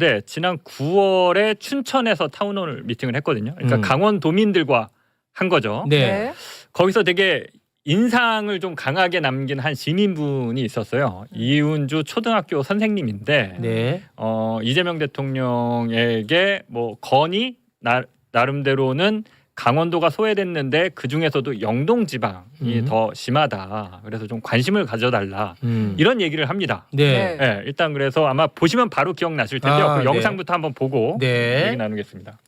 그런데 지난 9월에 춘천에서 타운홀 미팅을 했거든요. 그러니까 음. 강원 도민들과 한 거죠. 네. 거기서 되게 인상을 좀 강하게 남긴 한 시민분이 있었어요. 이은주 초등학교 선생님인데 네. 어, 이재명 대통령에게 뭐 건이 나, 나름대로는 강원도가 소외됐는데 그 중에서도 영동 지방이 음. 더 심하다. 그래서 좀 관심을 가져달라. 음. 이런 얘기를 합니다. 네. 예, 일단 그래서 아마 보시면 바로 기억나실 텐데요. 아, 그 네. 영상부터 한번 보고 네. 얘기 나누겠습니다.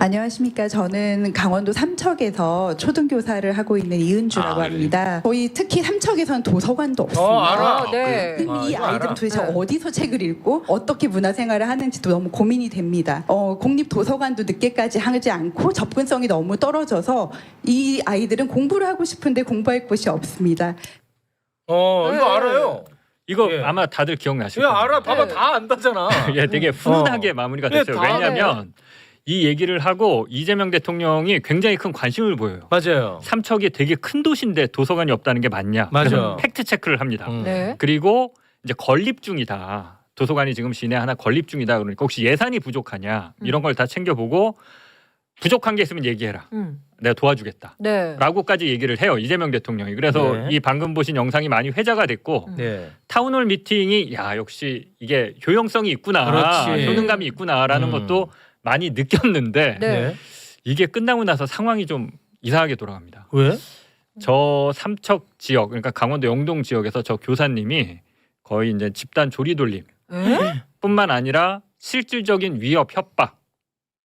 안녕하십니까. 저는 강원도 삼척에서 초등교사를 하고 있는 이은주라고 아, 네. 합니다. 저희 특히 삼척에서는 도서관도 없습니다. 어, 알아. 아, 네. 근데 아, 이 이거 아이들은. 도대체 네. 어디서 책을 읽고 어떻게 문화생활을 하는지도 너무 고민이 됩니다. 어, 공립도서관도 늦게까지 하지 않고 접근성이 너무 떨어져서 이 아이들은 공부를 하고 싶은데 공부할 곳이 없습니다. 어, 이거 네. 알아요. 이거 예. 아마 다들 기억나실 왜 거예요. 알아? 봐봐 네. 다 안다잖아. 예, 되게 훈훈하게 어. 마무리가 네, 됐어요. 다 왜냐하면 이 얘기를 하고 이재명 대통령이 굉장히 큰 관심을 보여요. 맞아요. 삼척이 되게 큰 도시인데 도서관이 없다는 게 맞냐? 맞아. 팩트 체크를 합니다. 음. 네. 그리고 이제 건립 중이다. 도서관이 지금 시내 하나 건립 중이다. 그러니까 혹시 예산이 부족하냐? 이런 걸 다 챙겨보고 부족한 게 있으면 얘기해라. 음. 내가 도와주겠다. 네. 라고까지 얘기를 해요. 이재명 대통령이. 그래서 네. 이 방금 보신 영상이 많이 회자가 됐고 음. 네. 타운홀 미팅이 야 역시 이게 효용성이 있구나, 그렇지. 효능감이 있구나라는 음. 것도 많이 느꼈는데 네. 이게 끝나고 나서 상황이 좀 이상하게 돌아갑니다. 왜? 저 삼척 지역 그러니까 강원도 영동 지역에서 저 교사님이 거의 이제 집단 조리돌림 에? 뿐만 아니라 실질적인 위협 협박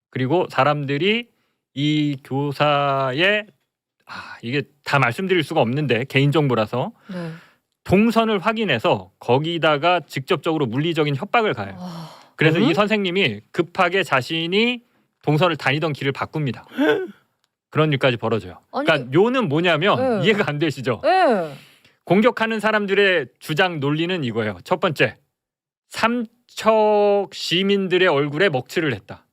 그리고 사람들이 이 교사의 아 이게 다 말씀드릴 수가 없는데 개인 정보라서 네. 동선을 확인해서 거기다가 직접적으로 물리적인 협박을 가해요. 아, 그래서 음? 이 선생님이 급하게 자신이 동선을 다니던 길을 바꿉니다. 그런 일까지 벌어져요. 아니- 그러니까 요는 뭐냐면 네. 이해가 안 되시죠? 네. 공격하는 사람들의 주장 논리는 이거예요. 첫 번째, 삼척 시민들의 얼굴에 먹칠을 했다.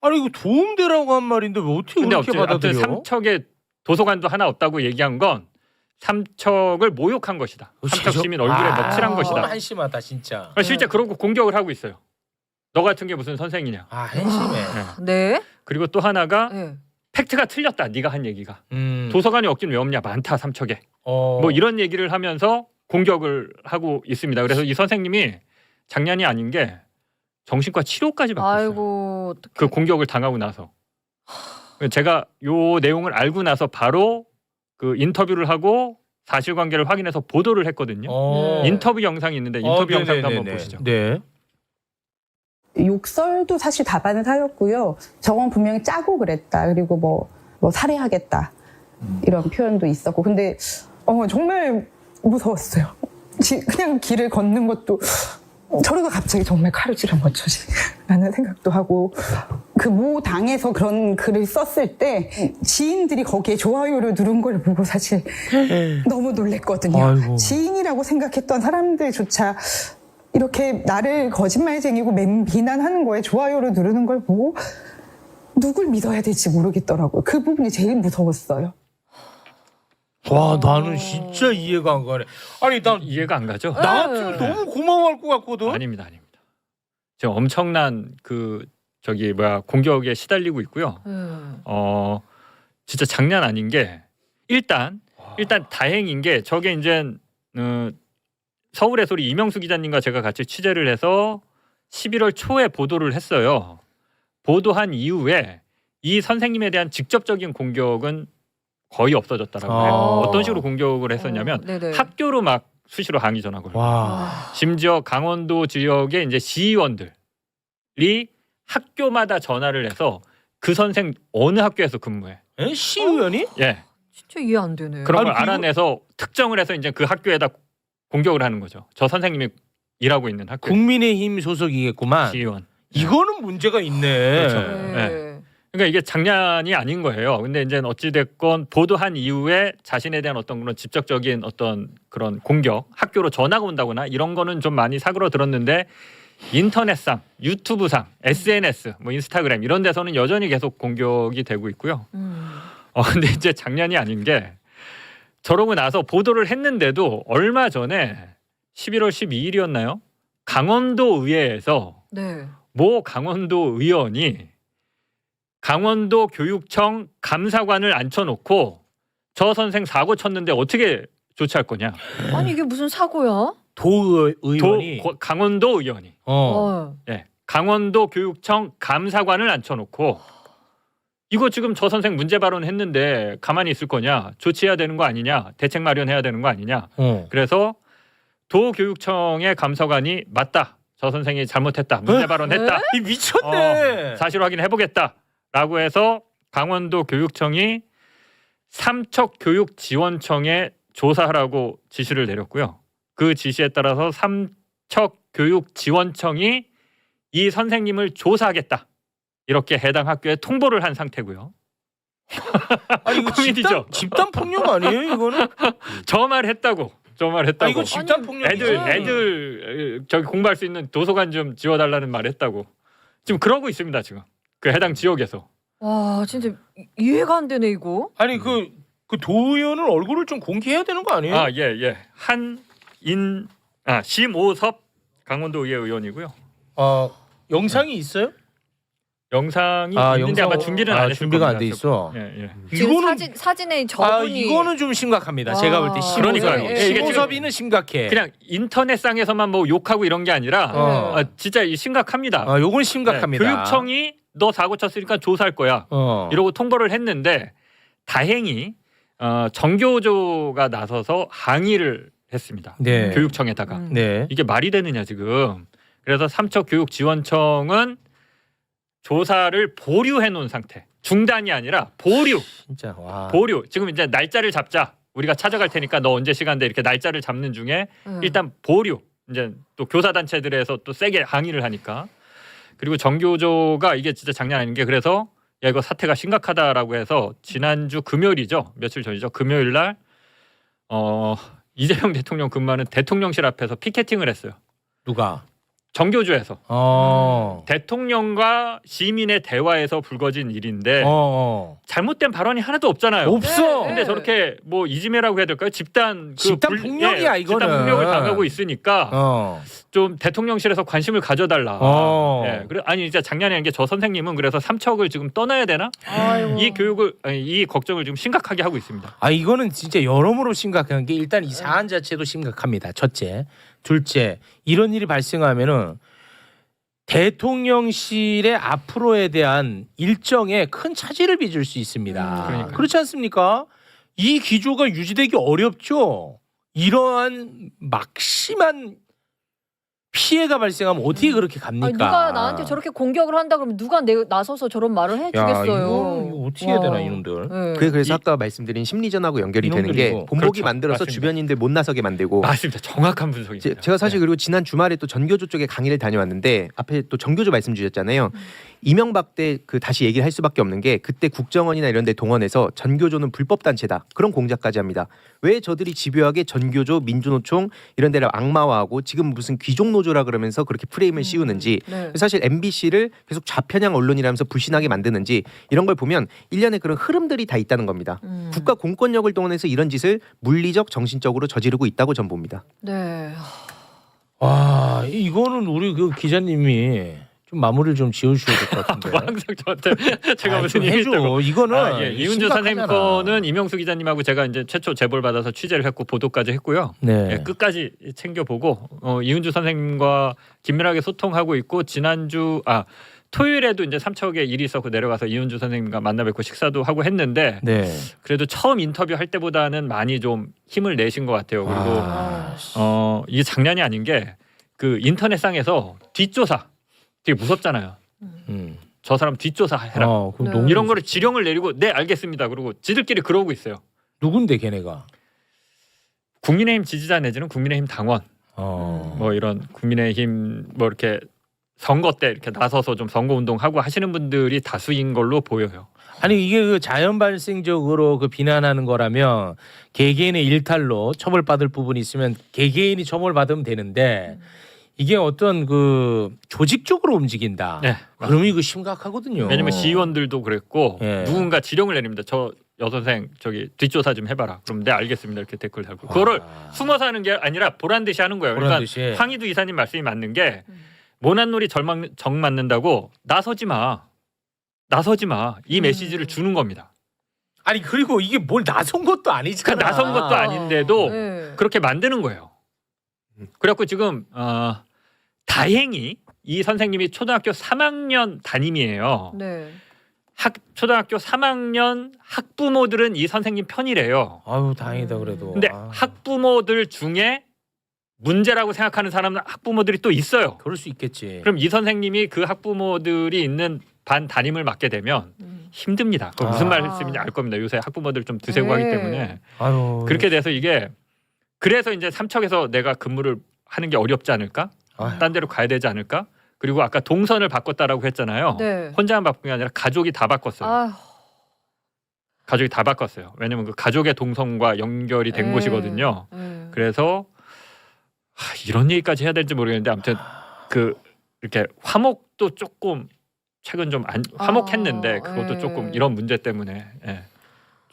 아니 이거 도움되라고 한 말인데 왜 어떻게 근데 그렇게 아무튼 받아들여? 삼척에 도서관도 하나 없다고 얘기한 건 삼척을 모욕한 것이다. 삼척 시민 얼굴에 아, 먹칠한 어. 것이다. 한심하다 진짜. 그러니까 실제 네. 그러고 공격을 하고 있어요. 너 같은 게 무슨 선생이냐. 아 한심해. 네. 네. 그리고 또 하나가 네. 팩트가 틀렸다. 네가 한 얘기가. 음. 도서관이 없긴 왜 없냐. 많다 삼척에. 어. 뭐 이런 얘기를 하면서 공격을 하고 있습니다. 그래서 이 선생님이 장난이 아닌 게 정신과 치료까지 받았어요. 아이고. 어떡해. 그 공격을 당하고 나서. 제가 요 내용을 알고 나서 바로 그 인터뷰를 하고 사실관계를 확인해서 보도를 했거든요. 어. 인터뷰 영상이 있는데 인터뷰 어, 영상도 한번 네네네네. 보시죠. 네. 욕설도 사실 답안을 하였고요. 저건 분명히 짜고 그랬다. 그리고 뭐, 뭐 살해하겠다. 이런 표현도 있었고. 근데 어, 정말 무서웠어요. 지- 그냥 길을 걷는 것도 저러다 갑자기 정말 칼을 찌르면 어쩌지? 라는 생각도 하고 그 모 당에서 그런 글을 썼을 때 지인들이 거기에 좋아요를 누른 걸 보고 사실 너무 놀랬거든요. 아이고. 지인이라고 생각했던 사람들조차 이렇게 나를 거짓말쟁이고 맨 비난하는 거에 좋아요를 누르는 걸 보고 누굴 믿어야 될지 모르겠더라고요. 그 부분이 제일 무서웠어요. 와 나는 진짜 이해가 안 가네. 아니 난 이해가 안 가죠? 나 같으면 네. 너무 고마워할 것 같거든. 아닙니다, 아닙니다. 지금 엄청난 그 저기 뭐야 공격에 시달리고 있고요. 네. 어 진짜 장난 아닌 게 일단 일단 다행인 게 저게 이제 어, 서울의 소리 이명수 기자님과 제가 같이 취재를 해서 11월 초에 보도를 했어요. 보도한 이후에 이 선생님에 대한 직접적인 공격은 거의 없어졌다라고 아. 해요. 어떤 식으로 공격을 했었냐면 어, 네네. 학교로 막 수시로 항의 전화를 와. 아. 심지어 강원도 지역의 이제 시의원들이 학교마다 전화를 해서 그 선생 어느 학교에서 근무해. 에? 시의원이? 예. 진짜 이해 안 되네. 그런 걸 아니, 그거- 알아내서 특정을 해서 이제 그 학교에다 공격을 하는 거죠. 저 선생님이 일하고 있는 학교 국민의힘 소속이겠구만. 시의원. 이거는 문제가 있네. 그렇죠. 네. 그러니까 이게 장난이 아닌 거예요. 근데 이제 어찌 됐건 보도한 이후에 자신에 대한 어떤 그런 직접적인 어떤 그런 공격, 학교로 전화가 온다거나 이런 거는 좀 많이 사그러 들었는데 인터넷상, 유튜브상, SNS, 뭐 인스타그램 이런 데서는 여전히 계속 공격이 되고 있고요. 음. 어 근데 이제 장난이 아닌 게 저러고 나서 보도를 했는데도 얼마 전에 11월 12일이었나요? 강원도 의회에서 네. 모 강원도 의원이 강원도 교육청 감사관을 앉혀놓고 저 선생 사고 쳤는데 어떻게 조치할 거냐? 아니 이게 무슨 사고야? 도의원이 도, 강원도 의원이 어. 어. 예, 강원도 교육청 감사관을 앉혀놓고 이거 지금 저 선생 문제 발언했는데 가만히 있을 거냐? 조치해야 되는 거 아니냐? 대책 마련해야 되는 거 아니냐? 어. 그래서 도교육청의 감사관이 맞다. 저 선생이 잘못했다. 문제 에? 발언했다. 이 미쳤네. 어, 사실 확인해 보겠다 라고 해서 강원도 교육청이 삼척교육지원청에 조사하라고 지시를 내렸고요. 그 지시에 따라서 삼척교육지원청이 이 선생님을 조사하겠다. 이렇게 해당 학교에 통보를 한 상태고요. 아니 이거 고민이죠. 집단, 집단 폭력 아니에요 이거는? 저 말 했다고. 저말아 했다고. 이거 집단 폭력이지. 애들 애들 에, 저기 공부할 수 있는 도서관 좀 지워달라는 말 했다고. 지금 그러고 있습니다 지금 그 해당 지역에서. 와 진짜 이- 이해가 안 되네 이거. 아니 그, 그 도의원은 얼굴을 좀 공개해야 되는 거 아니에요? 아, 예, 예. 한인 아, 심오섭 강원도 의회 의원이고요. 어, 영상이 있어요? 영상이 아, 있는데 영상- 아마 준비는 아, 안 했을 준비가 안 겁니다. 돼 있어. 예, 예. 지금 이거는 사진 사진에 아 저분이 이거는 좀 심각합니다. 와. 제가 볼때 그러니까요. 심호섭이 예, 지금 심호섭이는 심각해. 그냥 인터넷상에서만 뭐 욕하고 이런 게 아니라 어. 아, 진짜 이 심각합니다. 아 요건 네, 심각합니다. 교육청이 너 사고 쳤으니까 조사할 거야. 어. 이러고 통보를 했는데 다행히 어, 정교조가 나서서 항의를 했습니다. 네. 교육청에다가 음. 네. 이게 말이 되느냐 지금. 그래서 삼척 교육지원청은 조사를 보류해 놓은 상태. 중단이 아니라 보류. 진짜 와. 보류. 지금 이제 날짜를 잡자. 우리가 찾아갈 테니까 너 언제 시간 돼 이렇게 날짜를 잡는 중에 음. 일단 보류. 이제 또 교사 단체들에서 또 세게 항의를 하니까. 그리고 정교조가 이게 진짜 장난 아닌 게 그래서 야 이거 사태가 심각하다라고 해서 지난주 금요일이죠. 며칠 전이죠. 금요일 날 어, 이재명 대통령 근무하는 대통령실 앞에서 피켓팅을 했어요. 누가? 정교조에서 어. 대통령과 시민의 대화에서 불거진 일인데 어. 어. 잘못된 발언이 하나도 없잖아요. 없어. 네. 근데 저렇게 뭐 이지매라고 해야 될까요? 집단 그 집단 폭력이야, 예, 이거는. 집단 폭력을 당하고 있으니까 어. 좀 대통령실에서 관심을 가져달라. 어. 예, 그래 아니 진짜 작년에 한 게 저 선생님은 그래서 삼척을 지금 떠나야 되나? 아이고. 이 교육을 아니, 이 걱정을 지금 심각하게 하고 있습니다. 아 이거는 진짜 여러모로 심각한 게 일단 이 사안 자체도 심각합니다. 첫째, 둘째 이런 일이 발생하면은 대통령실의 앞으로에 대한 일정에 큰 차질을 빚을 수 있습니다. 음. 그렇지 않습니까? 이 기조가 유지되기 어렵죠. 이러한 막심한 피해가 발생하면 어떻게 그렇게 갑니까? 아니, 누가 나한테 저렇게 공격을 한다 그러면 누가 내, 나서서 저런 말을 야, 해주겠어요. 어떻게 해야 되나 와. 이놈들. 네. 그게 그래서 이- 아까 말씀드린 심리전하고 연결이 되는 게 이놈들이고. 본보기 그렇죠. 만들어서 맞습니다. 주변인들 못 나서게 만들고 맞습니다. 정확한 분석입니다. 제, 가 사실 네. 그리고 지난 주말에 또 전교조 쪽에 강의를 다녀왔는데 앞에 또 정교조 말씀 주셨잖아요. 이명박 때 그 다시 얘기를 할 수밖에 없는 게 그때 국정원이나 이런 데 동원해서 전교조는 불법 단체다. 그런 공작까지 합니다. 왜 저들이 집요하게 전교조, 민주노총 이런 데를 악마화하고 지금 무슨 귀족 노조라 그러면서 그렇게 프레임을 씌우는지 네. 사실 MBC를 계속 좌편향 언론이라면서 불신하게 만드는지 이런 걸 보면 일련의 그런 흐름들이 다 있다는 겁니다. 음. 국가 공권력을 동원해서 이런 짓을 물리적 정신적으로 저지르고 있다고 전 봅니다. 네. 와 이거는 우리 그 기자님이 좀 마무리를 좀 지어주셔야 될 것 같은데. 뭐 항상 저한테 제가 아이, 무슨 좀 일이 해줘. 이거는 아, 예. 이은주 심각하잖아. 선생님 거는 이명수 기자님하고 제가 이제 최초 제보를 받아서 취재를 했고 보도까지 했고요. 네. 예, 끝까지 챙겨보고 어, 이은주 선생님과 긴밀하게 소통하고 있고 지난주 아 토요일에도 이제 삼척에 일이 있었고 내려가서 이은주 선생님과 만나 뵙고 식사도 하고 했는데 네. 그래도 처음 인터뷰 할 때보다는 많이 좀 힘을 내신 것 같아요. 그리고 아, 어 이게 장난이 아닌 게 그 인터넷상에서 뒷조사 되게 무섭잖아요. 음. 저 사람 뒷조사 해라. 어, 그럼 네. 너무 이런 거를 지령을 내리고 네 알겠습니다. 그리고 지들끼리 그러고 있어요. 누군데 걔네가? 국민의힘 지지자 내지는 국민의힘 당원 어. 뭐 이런 국민의힘 뭐 이렇게 선거 때 이렇게 나서서 좀 선거 운동하고 하시는 분들이 다수인 걸로 보여요. 아니 이게 그 자연 발생적으로 그 비난하는 거라면 개개인의 일탈로 처벌받을 부분이 있으면 개개인이 처벌받으면 되는데 이게 어떤 그 조직적으로 움직인다. 네. 그러면 이거 심각하거든요. 왜냐면 시의원들도 그랬고 예. 누군가 지령을 내립니다. 저 여선생 저기 뒷조사 좀 해봐라. 그럼 네 알겠습니다. 이렇게 댓글 달고 그거를 아. 숨어서 하는 게 아니라 보란 듯이 하는 거예요. 보란 그러니까 듯이. 황희두 이사님 말씀이 맞는 게 음. 모난놀이 절망 정 맞는다고 나서지 마. 나서지 마. 이 음. 메시지를 주는 겁니다. 아니 그리고 이게 뭘 나선 것도 아니잖아. 그러니까 나선 것도 아닌데도 네. 그렇게 만드는 거예요. 그래갖고 지금 어, 다행히 이 선생님이 초등학교 3학년 담임이에요. 네. 학 초등학교 3학년 학부모들은 이 선생님 편이래요. 아유 다행이다 그래도. 근데 아. 학부모들 중에 문제라고 생각하는 사람 학부모들이 또 있어요. 그럴 수 있겠지. 그럼 이 선생님이 그 학부모들이 있는 반 담임을 맡게 되면 음. 힘듭니다. 그 무슨 아. 말씀인지 알 겁니다. 요새 학부모들 좀 드세고 네. 하기 때문에 아유 그렇게 돼서 이게 그래서 이제 삼척에서 내가 근무를 하는 게 어렵지 않을까? 아유. 딴 데로 가야 되지 않을까? 그리고 아까 동선을 바꿨다라고 했잖아요. 네. 혼자만 바꾼 게 아니라 가족이 다 바꿨어요. 아휴. 가족이 다 바꿨어요. 왜냐면 그 가족의 동선과 연결이 된 네. 곳이거든요. 네. 그래서 하, 이런 얘기까지 해야 될지 모르겠는데 아무튼 그 이렇게 화목도 조금 최근 좀 안, 화목했는데 아, 그것도 예. 조금 이런 문제 때문에 예,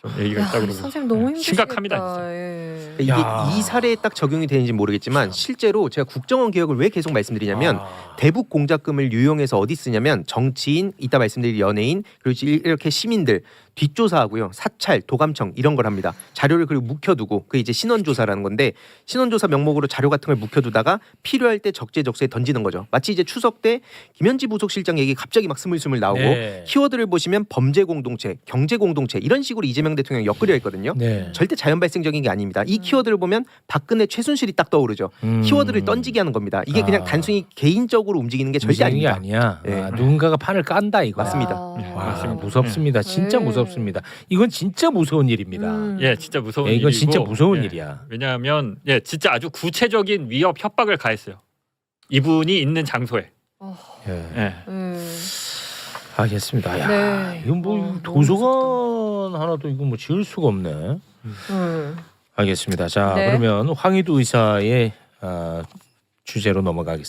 좀 얘기가 야, 있다 그러고 선생님 너무 예, 힘드시겠다. 심각합니다 진짜. 예. 이게 야. 이 사례에 딱 적용이 되는지 모르겠지만 실제로 제가 국정원 개혁을 왜 계속 말씀드리냐면 아. 대북 공작금을 유용해서 어디 쓰냐면 정치인, 이따 말씀드릴 연예인 그리고 이렇게 시민들 뒷조사하고요 사찰, 도감청 이런 걸 합니다. 자료를 그리고 묵혀두고 그 이제 신원조사라는 건데 신원조사 명목으로 자료 같은 걸 묵혀두다가 필요할 때 적재적소에 던지는 거죠. 마치 이제 추석 때 김현지 부속실장 얘기 갑자기 막 스물스물 나오고 네. 키워드를 보시면 범죄 공동체, 경제 공동체 이런 식으로 이재명 대통령이 엮으려 했거든요. 네. 절대 자연 발생적인 게 아닙니다. 이 음. 키워드를 보면 박근혜 최순실이 딱 떠오르죠. 음. 키워드를 던지게 하는 겁니다. 이게 그냥 아. 단순히 개인적으로 움직이는 게 절대 움직이는 게 아닙니다. 아니야. 예. 아, 누군가가 판을 깐다 이거. 맞습니다. 와, 맞습니다. 무섭습니다. 진짜 네. 무섭습니다. 이건 진짜 무서운 일입니다. 음. 예, 진짜 무서운 예, 이건 일이고 진짜 무서운 예, 일이야. 왜냐하면 예, 진짜 아주 구체적인 위협 협박을 가했어요. 이분이 있는 장소에. 어, 예. 예. 예. 알겠습니다. 야, 네. 이건 뭐 어, 너무 도서관 하나도 이거 뭐 지을 수가 없네. 음. 알겠습니다. 자 네. 그러면 황희두 의사의 아, 주제로 넘어가겠습니다.